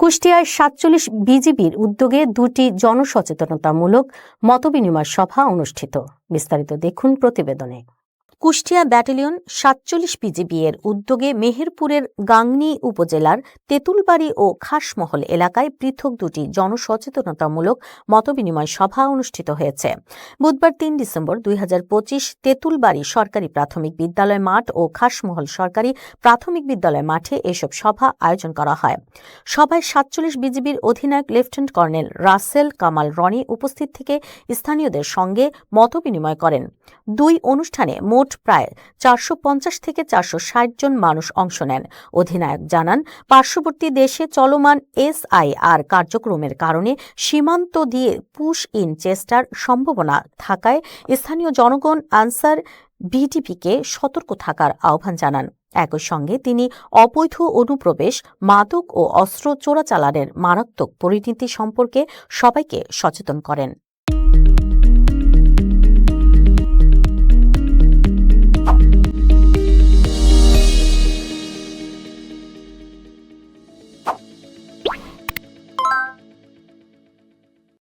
কুষ্টিয়ায় সাতচল্লিশ বিজিবির উদ্যোগে দুটি জনসচেতনতামূলক মতবিনিময় সভা অনুষ্ঠিত। বিস্তারিত দেখুন প্রতিবেদনে। কুষ্টিয়া ব্যাটালিয়ন সাতচল্লিশ বিজিবি এর উদ্যোগে মেহেরপুরের গাংনী উপজেলার তেঁতুলবাড়ি ও খাসমহল এলাকায় পৃথক দুটি জনসচেতনতামূলক মতবিনিময় সভা অনুষ্ঠিত হয়েছে। বুধবার তিন ডিসেম্বর দুই হাজার পঁচিশ তেঁতুলবাড়ি সরকারি প্রাথমিক বিদ্যালয় মাঠ ও খাসমহল সরকারি প্রাথমিক বিদ্যালয় মাঠে এসব সভা আয়োজন করা হয়। সভায় সাতচল্লিশ বিজিবির অধিনায়ক লেফটেন্যান্ট কর্নেল রাসেল কামাল রনি উপস্থিত থেকে স্থানীয়দের সঙ্গে মতবিনিময় করেন। দুই অনুষ্ঠানে মোট প্রায় চারশো পঞ্চাশ থেকে চারশো ষাট জন মানুষ অংশ নেন। অধিনায়ক জানান, পার্শ্ববর্তী দেশে চলমান এসআইআর কার্যক্রমের কারণে সীমান্ত দিয়ে পুশ ইন চেষ্টার সম্ভাবনা থাকায় স্থানীয় জনগণ আনসার ভিডিপিকে সতর্ক থাকার আহ্বান জানান। একই সঙ্গে তিনি অবৈধ অনুপ্রবেশ, মাদক ও অস্ত্র চোরাচালানের মারাত্মক পরিণতি সম্পর্কে সবাইকে সচেতন করেন।